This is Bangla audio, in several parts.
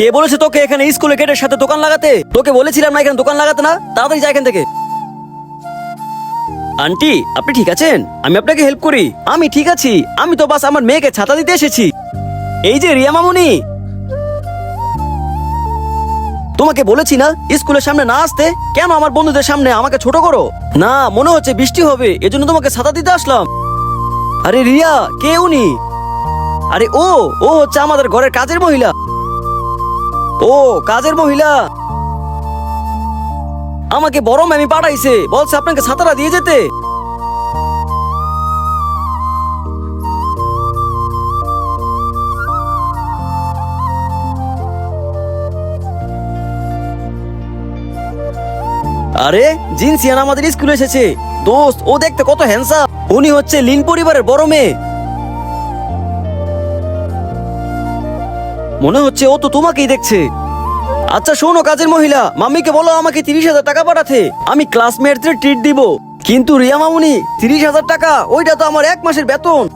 কে বলেছে তোকে এখানে স্কুলে গেটের সাথে দোকান লাগাতে? তোকে বলেছিলাম না এখানে দোকান লাগাতে না? তাড়াতাড়ি যা এখান থেকে। আন্টি, আপনি ঠিক আছেন? আমি আপনাকে হেল্প করি। আমি ঠিক আছি। আমি তো বাস আমার মেয়েকে ছাতা দিতে এসেছি। এই যে রিয়া মামুনি। তোমাকে বলেছি না স্কুলের সামনে না আসতে? কেন আমার বন্ধুদের সামনে আমাকে ছোট করো? না, মনে হচ্ছে বৃষ্টি হবে। এজন্য তোমাকে ছাতা দিতে আসলাম। আরে রিয়া, কে উনি? আরে ও ও হচ্ছে আমাদের ঘরের কাজের মহিলা। ও, কাজের মহিলা। আমাকে বড় ম্যামি পাঠাইছে। বলছে আপনাকে ছাতাটা দিয়ে যেতে। আরে, জিনসিয়ান আমাদের স্কুলে এসেছে। দোস্ত, ও দেখতে কত হ্যান্ডসাম উনি হচ্ছে লিন পরিবারের বড় মেয়ে। মনে হচ্ছে ও তো তোমাকেই দেখছে। আচ্ছা শোনো কাজের মহিলা, মাম্মিকে বলো আমাকে তিরিশ হাজার টাকা পাঠাতে। আমি ক্লাসমেটদের ট্রিট দিব। কিন্তু রিয়া মামুনি, তিরিশ হাজার টাকা, ওইটা তো আমার এক মাসের বেতন।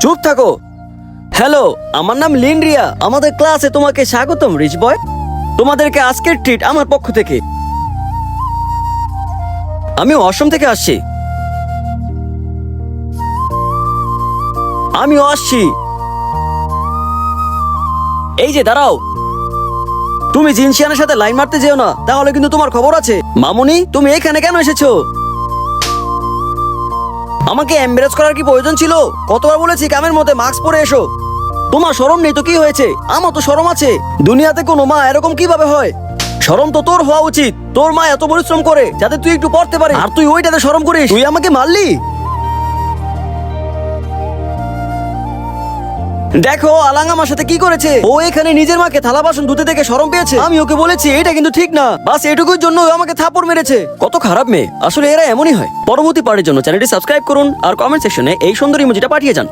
চুপ থাকো। হ্যালো, আমার নাম লিন রিয়া। আমাদের ক্লাসে তোমাকে স্বাগতম, রিচ বয়। তোমাদেরকে আজকের ট্রিট আমার পক্ষ থেকে। আমি অসম থেকে আসছি। আমিও আসছি। এই যে, দাঁড়াও। তুমি জিনশিয়ানের সাথে লাইন মারতে যেও না, তাহলে কিন্তু তোমার খবর আছে। মামুনি, তুমি এখানে কেন এসেছ? আমাকে এমব্রেস করার কি প্রয়োজন ছিল? কতবার বলেছি কামের মধ্যে মাস্ক পরে এসো। তোমার শরম নেই তো কি হয়েছে? আমার তো শরম আছে। দুনিয়াতে কোনো মা এরকম কীভাবে হয়? শরম তো তোর হওয়া উচিত। তোর মা এত পরিশ্রম করে, যাতে তুই একটু পড়তে পারে আর তুই ওইটাতে শরম করিস। তুই আমাকে মারলি? দেখো আলাং আমার সাথে কি করেছে? ও এখানে নিজের মাকে থালা বাসন ধুতে থেকে শরম পেয়েছে। আমি ওকে বলেছি, এটা কিন্তু ঠিক না। বাস, এটুকুর জন্য ও আমাকে থাপড় মেরেছে। কত খারাপ মেয়ে। আসলে এরা এমনই হয়। পরবর্তী পার্টির জন্য চ্যানেলটি সাবস্ক্রাইব করুন আর কমেন্ট সেকশনে এই সুন্দর ইমোজিটা পাঠিয়ে যান।